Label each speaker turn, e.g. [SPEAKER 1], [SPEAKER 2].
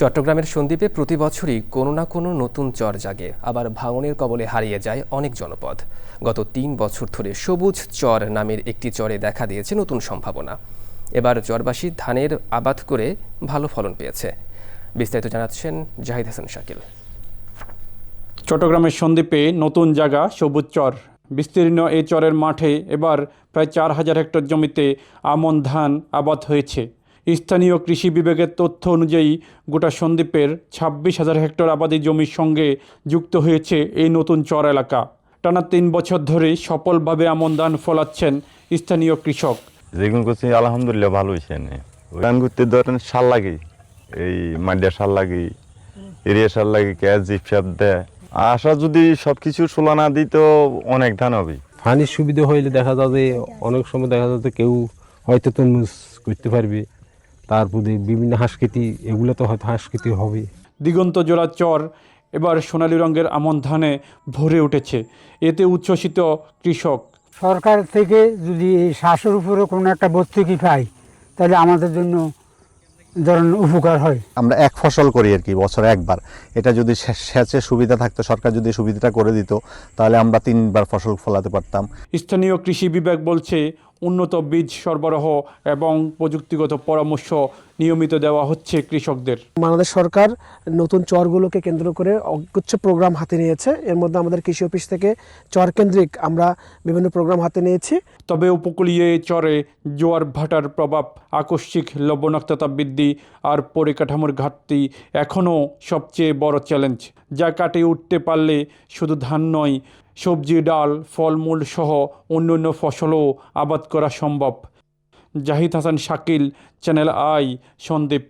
[SPEAKER 1] চট্টগ্রামের সন্দ্বীপে প্রতি বছরই কোনো না কোনো নতুন চর জাগে। আবার ভাঙনের কবলে হারিয়ে যায় অনেক জনপদ। গত তিন বছর ধরে সবুজ চর নামের একটি চরে দেখা দিয়েছে নতুন সম্ভাবনা। এবার চরবাসী ধানের আবাদ করে ভালো ফলন পেয়েছে। বিস্তারিত জানাচ্ছেন জাহিদ হাসান শাকিল।
[SPEAKER 2] চট্টগ্রামের সন্দ্বীপে নতুন জায়গা সবুজ চর। বিস্তীর্ণ এই চরের মাঠে এবার প্রায় চার হাজার হেক্টর জমিতে আমন ধান আবাদ হয়েছে। স্থানীয় কৃষি বিভাগের তথ্য অনুযায়ী গোটা সন্দ্বীপের ছাব্বিশ হাজার হেক্টর আবাদি জমির সঙ্গে যুক্ত হয়েছে এই নতুন চর এলাকা। টানা তিন বছর ধরে সফলভাবে আমন ধান ফলাচ্ছেন স্থানীয় কৃষক।
[SPEAKER 3] যেগুলো করছি আলহামদুলিল্লাহ ভালো হয়েছে গান করতে ধরেন সার লাগে এই মাডিয়া সার লাগে এরিয়া সার লাগে ক্যাশ জিপ সাপ দেয়। আশা যদি সব কিছু সোলা না দিই তো অনেক ধান হবে।
[SPEAKER 4] পানির সুবিধা হইলে দেখা যায় যে অনেক সময় দেখা যায় যে কেউ হয়তো তরমুজ করতে পারবে। তারপরে বিভিন্ন হাঁসকেতি এগুলো তো হয়তো হাঁসকেতি হবে
[SPEAKER 2] দিগন্ত জোড়া চর এবার সোনালী রঙের আমন ধানে ভরে উঠেছে। এতে উচ্ছ্বসিত কৃষক।
[SPEAKER 5] সরকার থেকে যদি এই শ্বাসের উপরে কোনো একটা ভর্তুকি পাই তাহলে আমাদের জন্য ধরেন উপকার হয়।
[SPEAKER 6] আমরা এক ফসল করি আর কি বছরে একবার। এটা যদি সেচের সুবিধা থাকতো সরকার যদি সুবিধাটা করে দিত তাহলে আমরা তিনবার ফসল ফলাতে পারতাম।
[SPEAKER 2] স্থানীয় কৃষি বিভাগ বলছে উন্নত বীজ সরবরাহ এবং প্রযুক্তিগত পরামর্শ নিয়মিত দেওয়া হচ্ছে কৃষকদের।
[SPEAKER 7] বাংলাদেশ সরকার নতুন চরগুলোকে কেন্দ্র করে অগুচ্ছ প্রোগ্রাম হাতে নিয়েছে। এর মধ্যে আমাদের কৃষি অফিস থেকে চর কেন্দ্রিক আমরা বিভিন্ন প্রোগ্রাম হাতে নিয়েছি।
[SPEAKER 2] তবে উপকূলীয় চরে জোয়ার ভাটার প্রভাব আকস্মিক লবণাক্ততা বৃদ্ধি আর পরিকাঠামোর ঘাটতি এখনও সবচেয়ে বড় চ্যালেঞ্জ যা কাটিয়ে উঠতে পারলে শুধু ধান নয় সবজি, ডাল, ফলমূল সহ অন্যান্য ফসলও আবাদ করা সম্ভব। Zahid Hasan, Shakil, channel I, Sandwip.